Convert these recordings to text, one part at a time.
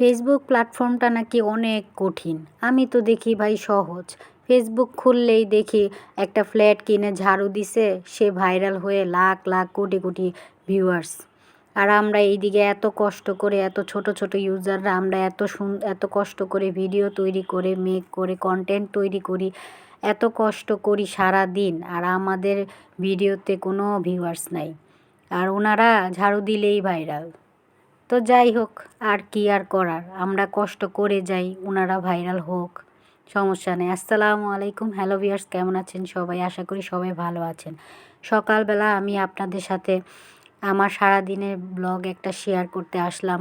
Facebook প্ল্যাটফর্মটা নাকি অনেক কঠিন। আমি তো দেখি ভাই সহজ। ফেসবুক খুললেই দেখি একটা ফ্ল্যাট কিনে ঝাড়ু দিছে, সে ভাইরাল হয়ে লাখ লাখ, কোটি কোটি ভিউয়ার্স আর আমরা এইদিকে এত কষ্ট করে, এত ছোট ছোট ইউজাররা আমরা এত সুন, এত কষ্ট করে ভিডিও তৈরি করে মেক করে কন্টেন্ট তৈরি করি, এত কষ্ট করি সারা দিন আর আমাদের ভিডিওতে কোনো ভিউয়ার্স নাই। আর ওনারা ঝাড়ু দিলেই ভাইরাল তো যাই হোক, আর কি আর করার? আমরা কষ্ট করে যাই ওনারা ভাইরাল হোক। সমস্যা নেই। আসসালামু আলাইকুম। হ্যালো ভিয়ার্স কেমন আছেন সবাই? আশা করি সবাই ভালো আছেন। সকালবেলা আমি আপনাদের সাথে আমার সারাদিনের ব্লগ একটা শেয়ার করতে আসলাম।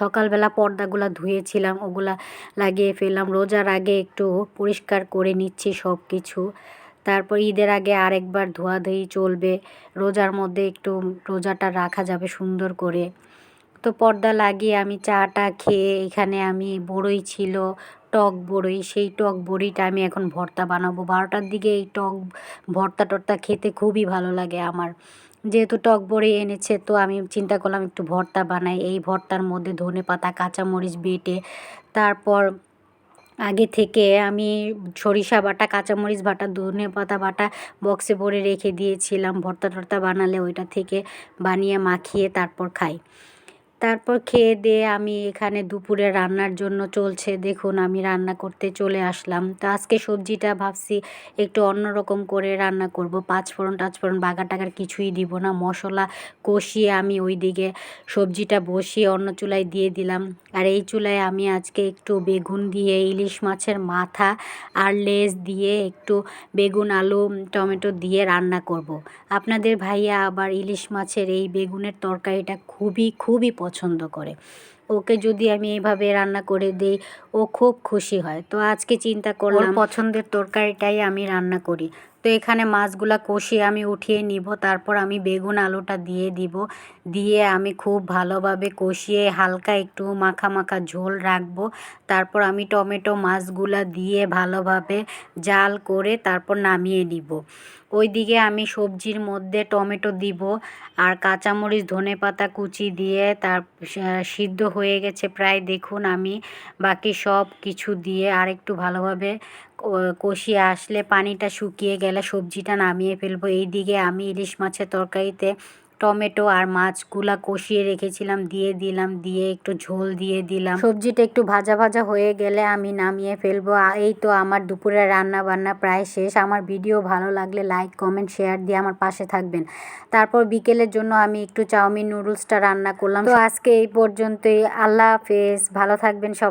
সকালবেলা পর্দাগুলো ধুয়েছিলাম, ওগুলা লাগিয়ে ফেললাম। রোজার আগে একটু পরিষ্কার করে নিচ্ছি সব কিছু তারপর ঈদের আগে আরেকবার ধোয়াধুয়ি চলবে। রোজার মধ্যে একটু রোজাটা রাখা যাবে সুন্দর করে। তো পর্দা লাগিয়ে আমি চাটা খেয়ে এখানে আমি বড়ই ছিল, টক বড়ই। সেই টক বড়িটা আমি এখন ভর্তা বানাবো। বারোটার দিকে এই টক ভর্তা টর্তা খেতে খুবই ভালো লাগে আমার। যেহেতু টক বড়ি এনেছে, তো আমি চিন্তা করলাম একটু ভর্তা বানাই। এই ভর্তার মধ্যে ধনে পাতা, কাঁচামরিচ বেটে, তারপর আগে থেকে আমি সরিষা বাটা, কাঁচামরিচ বাটা, ধনে পাতা বাটা বক্সে ভরে রেখে দিয়েছিলাম। ভর্তা টর্তা বানালে ওইটা থেকে বানিয়ে মাখিয়ে তারপর খাই। তারপর খেয়ে দিয়ে আমি এখানে দুপুরে রান্নার জন্য চলছে। দেখুন, আমি রান্না করতে চলে আসলাম। তো আজকে সবজিটা ভাবছি একটু অন্যরকম করে রান্না করব। পাঁচফোড়ন টাচফোড়ন বাগার টাগার কিছুই দিব না। মশলা কষিয়ে আমি ওই দিকে সবজিটা বসিয়ে অন্য চুলায় দিয়ে দিলাম। আর এই চুলায় আমি আজকে একটু বেগুন দিয়ে, ইলিশ মাছের মাথা আর লেজ দিয়ে একটু বেগুন, আলু, টমেটো দিয়ে রান্না করব। আপনাদের ভাইয়া আবার ইলিশ মাছের এই বেগুনের তরকারিটা খুবই খুবই পছন্দ। করে। ওকে যদি আমি এভাবে রান্না করে দিই ও খুব খুশি হয়। তো আজকে চিন্তা করলাম পছন্দের তরকারিটাই আমি রান্না করি। তো এখানে মাছগুলা কষিয়ে আমি উঠিয়ে নিব, তারপর আমি বেগুন আলুটা দিয়ে দিব। দিয়ে আমি খুব ভালোভাবে কষিয়ে হালকা একটু মাখা মাখা ঝোল রাখব। তারপর আমি টমেটো মাছগুলা দিয়ে ভালোভাবে জাল করে তারপর নামিয়ে নিব। ওইদিকে আমি সবজির মধ্যে টমেটো দিব আর কাঁচামরিচ, ধনে পাতা কুচি দিয়ে তার সিদ্ধ হয়ে গেছে প্রায়। দেখুন আমি বাকি সব কিছু দিয়ে আর একটু ভালোভাবে কষিয়ে আসলে পানিটা শুকিয়ে গেলে সবজিটা নামিয়ে ফেলব। এই দিকে আমি ইলিশ মাছের তরকারিতে টমেটো আর মাছগুলা কষিয়ে রেখেছিলাম, দিয়ে দিলাম, দিয়ে একটু ঝোল দিয়ে দিলাম। সবজিটা একটু ভাজা ভাজা হয়ে গেলে আমি নামিয়ে ফেলব। এই তো আমার দুপুরে রান্না বান্না প্রায় শেষ। আমার ভিডিও ভালো লাগলে লাইক, কমেন্ট, শেয়ার দিয়ে আমার পাশে থাকবেন। তারপর বিকেলের জন্য আমি একটু চাউমিন নুডলসটা রান্না করলাম। তো আজকে এই পর্যন্তই। আল্লাহ হাফেজ। ভালো থাকবেন সবাই।